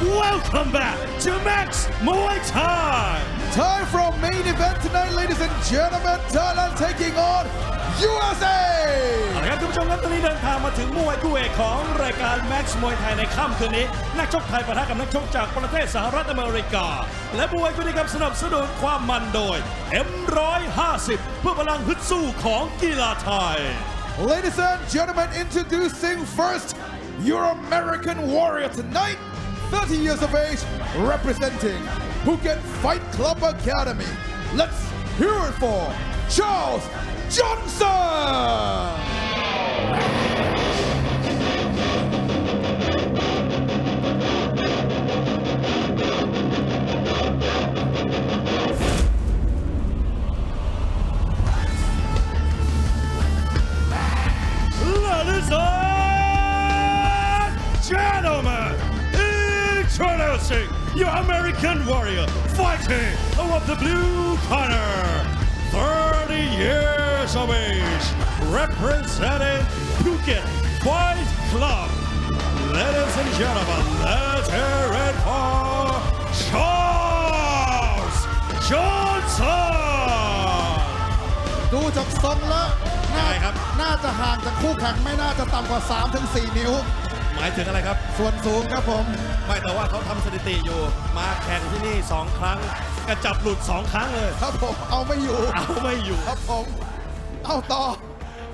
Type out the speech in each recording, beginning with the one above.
Welcome back to Max Muay Thai. Time for main event tonight, ladies and gentlemen. Thailand taking on USA. เอาละครับคุณผู้ชมครับตอนนี้เดินทางมาถึงมวยคู่เอกของรายการ Max มวยไทยในค่ำคืนนี้ นักชกไทยปะทะกับนักชกจากประเทศสหรัฐอเมริกา และมวยคู่นี้ครับสนับสนุนความมันโดย M150 เพื่อพลังฮึดสู้ของกีฬาไทย Ladies and gentlemen, introducing first your American warrior tonight, 30 years of age, representing Phuket Fight Club Academy. Let's hear it for Charles Johnson. Gentlemen, introducing your American warrior fighting of the blue corner. 30 years of age, representing Phuket Fight Club. Ladies and gentlemen, let's hear it for Charles Johnson. ดูจากทรงแล้วน่าอะไรครับ น่าจะห่างจากคู่แข่งไม่น่าจะต่ำกว่า 3-4 นิ้ว หมายถึงอะไรครับ ส่วนสูงครับผม ไม่แต่ว่าเขาทำสถิติอยู่ มาแข่งที่นี่ 2 ครั้ง กระจับหลุด 2 ครั้งเลย ครับผมเอาไม่อยู่ เอาไม่อยู่ ครับผมเอาต่อ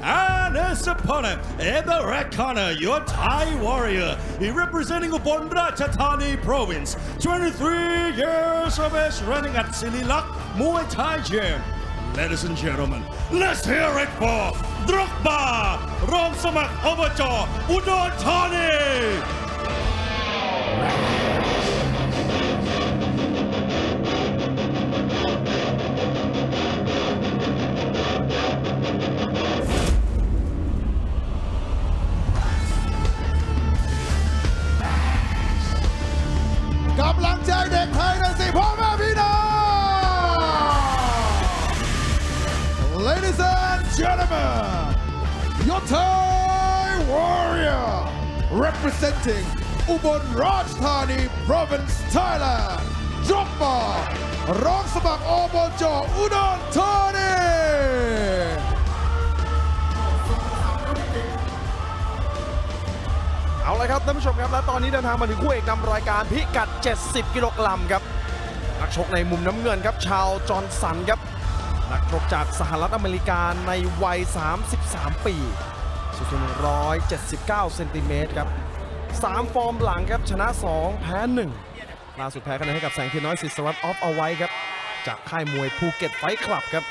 And his opponent in the red corner, your Thai warrior. He representing Ubon Ratchathani province. 23 years of age, running at Sililak Muay Thai Gym. Ladies and gentlemen, let's hear it for Drogba, Rong Samak Obajo, Udon Thani. กำลังใจเด็กไทยนะสิพ่อแม่พี่น้อง Ladies and gentlemen your Thai warrior representing อุบลราชธานี province Thailand จบมาร้องสมัครอบจอุดรธานีเอาละครับท่านผู้ชมครับ และตอนนี้เดินทางมาถึงคู่เอกนำรายการพิกัด 70 กิโลกรัมครับนักชกในมุมน้ำเงินครับ ชาวจอห์นสันครับนักชกจากสหรัฐอเมริกาในวัย 33 ปี สูง179 เซนติเมตรครับ 3 ฟอร์มหลังครับชนะ 2 แพ้ 1 ล่าสุดแพ้คะแนนให้กับแสงเทียนน้อยสิสวัสดิ์ออฟเอาไว้ครับ จากค่ายมวยภูเก็ตไฟคลับครับ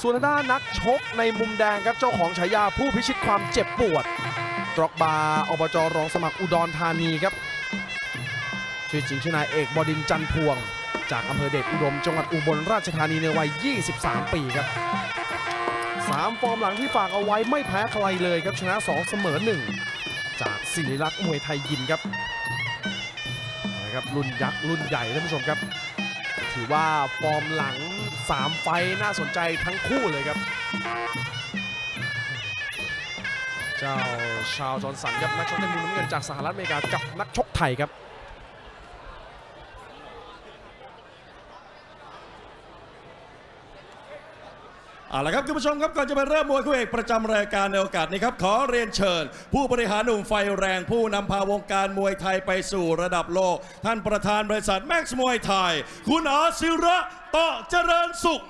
ส่วนด้านนักชกในมุมแดงครับ เจ้าของฉายาผู้พิชิตความเจ็บปวดตรอกบาอบจรองสมัครอุดรธานีครับชื่อจริงชื่อนายเอกบดินจันท์พวง จากอำเภอเดชอุดมจังหวัดอุบลราชธานีในวัย 23 ปีครับ สามฟอร์มหลังที่ฝากเอาไว้ไม่แพ้ใครเลยครับชนะ 2 เสมอ 1 จากศิริลักษ์มวยไทยยิมครับนะครับรุ่นยักษ์รุ่นใหญ่ท่านผู้ชมครับ ถือว่าฟอร์มหลัง 3 ไฟน่าสนใจทั้งคู่เลยครับ เจ้าชาวจอห์นสันครับนักชกในมุมน้ำเงินจากสหรัฐอเมริกากับนักชกไทยครับ เอาละครับคุณผู้ชมครับก่อนจะไปเริ่มมวยคู่เอกประจำรายการในโอกาสนี้ครับขอเรียนเชิญ ผู้บริหารหนุ่มไฟแรงผู้นำพาวงการมวยไทยไปสู่ระดับโลก ท่านประธานบริษัทแม็กซ์มวยไทย คุณอาศิระต่อเจริญสุข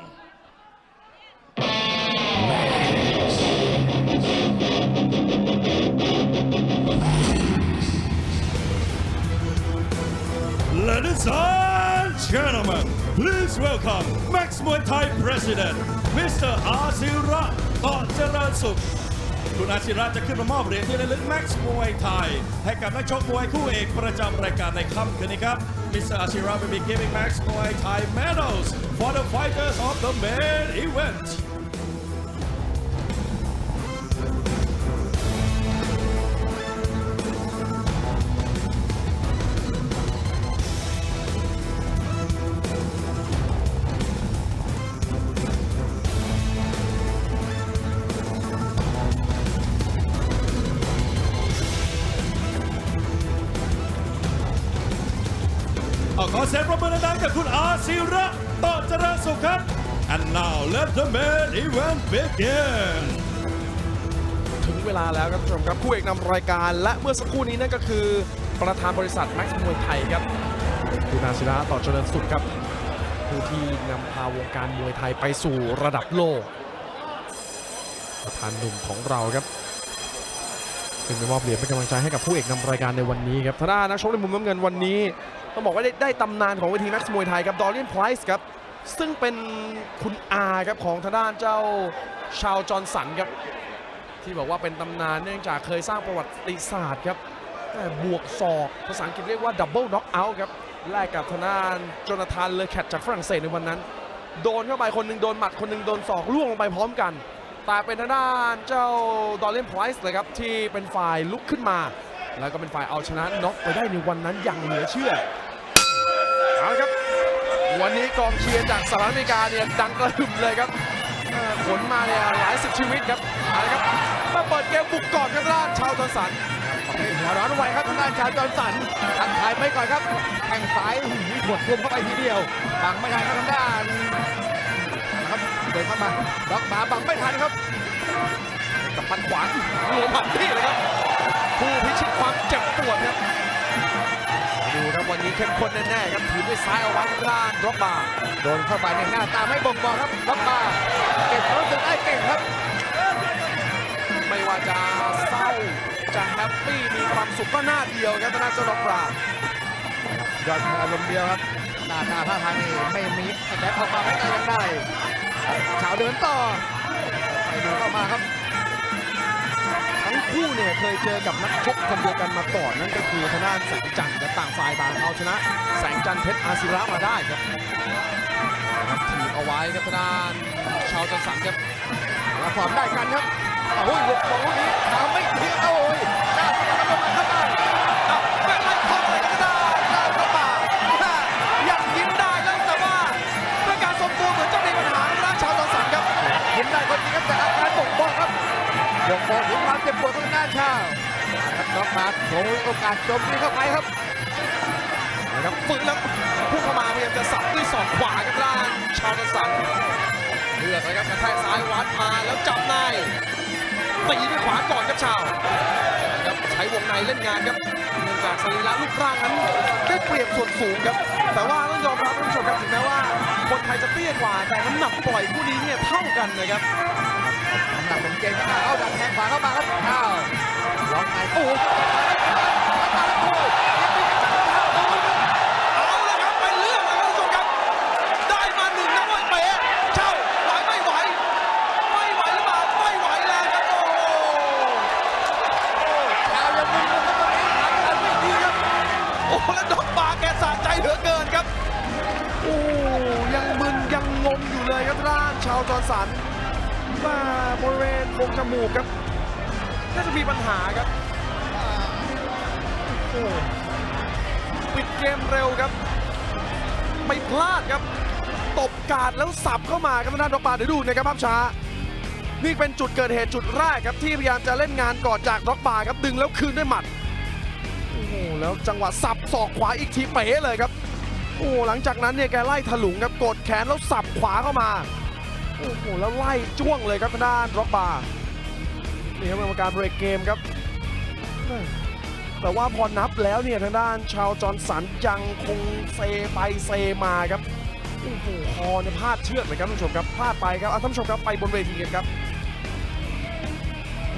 Ladies and gentlemen, please welcome Max Muay Thai President, มิสเตอร์อาศิระต่อเจริญสุข คุณอาศิระจะขึ้นมามอบเหรียญที่ระลึกแม็กซ์มวยไทย ให้กับนักชกมวยคู่เอกประจำรายการในค่ำคืนนี้ครับ Mr. Ashira will be giving Max Muay Thai medals for the fighters of the main event. เสียงปรบมือดังๆกับคุณอาศิระต่อเจริญสุขครับ and now let the main event begin ถึงเวลาแล้วครับท่านผู้ชมครับคู่เอกนำรายการ และเมื่อสักครู่นี้นั่นก็คือประธานบริษัทแม็กซ์มวยไทยครับคุณอาศิระต่อเจริญสุขครับผู้ที่นำพาวงการมวยไทยไปสู่ระดับโลก ประธานหนุ่มของเราครับ เป็นไปมอบเหรียญเป็นกำลังใจให้กับผู้เอกนำรายการในวันนี้ครับทางด้านนักชกในมุมน้ำเงินวันนี้ ต้องบอกว่าได้ได้ตำนานของเวทีแม็กซ์มวยไทยครับดอร์เลียนไพรส์ครับซึ่งเป็นคุณอาครับของทางด้านเจ้าชาวจอร์นสันครับที่บอกว่าเป็นตำนานเนื่องจากเคยสร้างประวัติศาสตร์ครับแต่บวกศอกภาษาอังกฤษเรียกว่าดับเบิลน็อกเอาท์ครับแลกกับทางด้านโจนาธานเลอแคตจากฝรั่งเศสในวันนั้น โดนเข้าไปคนหนึ่งโดนหมัดคนหนึ่งโดนศอกล่วงลงไปพร้อมกัน แต่เป็นทางด้านเจ้าดอลเลนไพรส์เลยครับที่เป็นฝ่ายลุกขึ้นมา แล้วก็เป็นฝ่ายเอาชนะน็อกไปได้ในวันนั้นอย่างเหลือเชื่อเอาละครับ วันนี้กองเชียร์จากสหรัฐอเมริกาเนี่ยดังกระหึ่มเลยครับเอ่อขนมาเนี่ยหลายสิบชีวิตครับเอาละครับมาเปิดเกมบุกก่อนครับทางด้านชาวจอร์นสันหัวร้อนไวครับทางด้านชาวจอร์นสันทักทายไปก่อนครับแข้งซ้ายหวดรวมเข้าไปทีเดียวบังไม่ทันครับทางด้าน เดินเข้ามาล็อกมาบังไม่ทันครับ กับปันขวาหัวหมัดนี่เลยครับ ผู้พิชิตความเจ็บปวดครับ ดูครับวันนี้เข้มข้นแน่ๆครับถือด้วยซ้ายเอาไว้ทางด้านดรอกบาร์โดนเข้าไปในหน้าตาไม่บ่งบอกครับล็อกมาเก็บความรู้สึกได้เก่งครับ ไม่ว่าจะเศร้าจะแฮปปี้มีความสุขก็หน้าเดียวครับทางด้านเจ้าดรอกบาร์ยอดอารมณ์เดียวครับหน้าตาท่าทางนี่ไม่มีแสดงออกมาไม่ได้ยังได้ ชาวเดินต่อไปดูเข้ามาครับ ทั้งคู่เนี่ยเคยเจอกับนักชกคนเดียวกันมาก่อนนั่นก็คือทางด้านแสงจันทร์กับต่างฝ่ายต่างเอาชนะ แสงจันทร์เพชรอาศิระมาได้ครับนะครับทีบเอาไว้ครับทางด้านชาวจันทร์สันครับมาฟอร์มได้กันครับโอ้ยหลบของลูกนี้ทำไม่ทิ้งโอ้ยหน้าตาเข้ามา ครับแต่อาการบ่งบอกครับบ่งบอกถึงความเจ็บปวดของหน้าชาวครับน็อกมาโชว์โอกาสโจมตีเข้าไปครับนะครับฝึกแล้วพุ่งเข้ามาพยายามจะสับด้วยศอกขวาครับทางด้านชาวจันทร์สันเลือกเลยครับกระแทกซ้ายวัดมาแล้วจับในตีด้วยขวาก่อนครับชาวครับใช้วงในเล่นงานครับเนื่องจากสรีระรูปร่างนั้นได้เปรียบส่วนสูงครับ แต่ว่าต้องยอมรับท่านผู้ชมครับถึงแม้ว่าคนไทยจะเตี้ยกว่าแต่น้ำหนักปล่อยคู่นี้เนี่ยเท่ากันนะครับ น้ำหนักเป็นเกมครับเอาดันแทงขวาเข้ามาครับอ้าวล็อกในโอ้โหไปเรื่องแล้วนผู้ชมครับได้มาหนึ่งนักมวยเป๋เช่าไหวไม่ไหวไม่ไหวหรือเปล่าไม่ไหวแล้วครับโอ้โหชาวยังมึนครับตรงนี้อาการไม่ดีครับโอ้โหแล้วดอกบาแกสะใจเหลือเกินครับ โอ้ยังมึนยังงงอยู่เลยครับร่างชาวจอร์นสัน มาบริเวณโพรงจมูกครับ น่าจะมีปัญหาครับโอ้ปิดเกมเร็วครับ ไม่พลาดครับ ตบกาดแล้วสับเข้ามาครับทางด้านดอกบาเดี๋ยวดูนะครับภาพช้า นี่เป็นจุดเกิดเหตุจุดแรกครับที่พยายามจะเล่นงานก่อนจากด็อกบาครับดึงแล้วคืนด้วยหมัดโอ้โหแล้วจังหวะสับศอกขวาอีกทีเป๋เลยครับโอ้หลังจากนั้นเนี่ยแกไล่ถลุงครับกดแขนแล้วสับขวาเข้ามา โอ้โหแล้วไล่จ้วงเลยครับทางด้านร็อกบาร์นี่ครับกรรมการเบรกเกมครับแม่แต่ว่าพอนับแล้วเนี่ยทางด้านชาวจอร์นสันยังคงเซไปเซมาครับโอ้โหคอเนี่ยพลาดเชือกเลยครับท่านผู้ชมครับพลาดไปครับเอาท่านผู้ชมครับไปบนเวทีกันครับ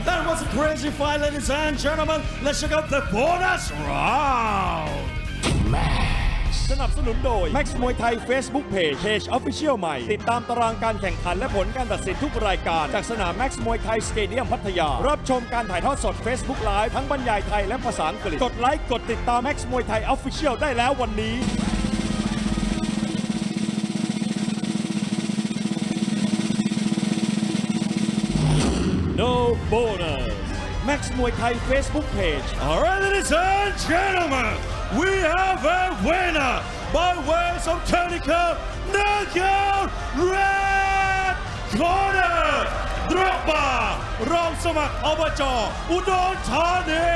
That was a crazy fight ladies and gentlemen let's check out the bonus round สนับสนุนโดย Max มวยไทย Facebook Page Page Official ใหม่ ติดตามตารางการแข่งขันและผลการตัดสินทุกรายการ จากสนาม Max มวยไทยสเตเดียมพัทยา รับชมการถ่ายทอดสด Facebook Live ทั้งบรรยายไทยและภาษาอังกฤษ กดไลค์ กดติดตาม Max มวยไทย Official ได้แล้ววันนี้ No bonus Max มวยไทย Facebook Page Alright, ladies and gentlemen, we have a winner by ways of technical knockout red corner ดรอปบารองสมัครอบจอุดรธานี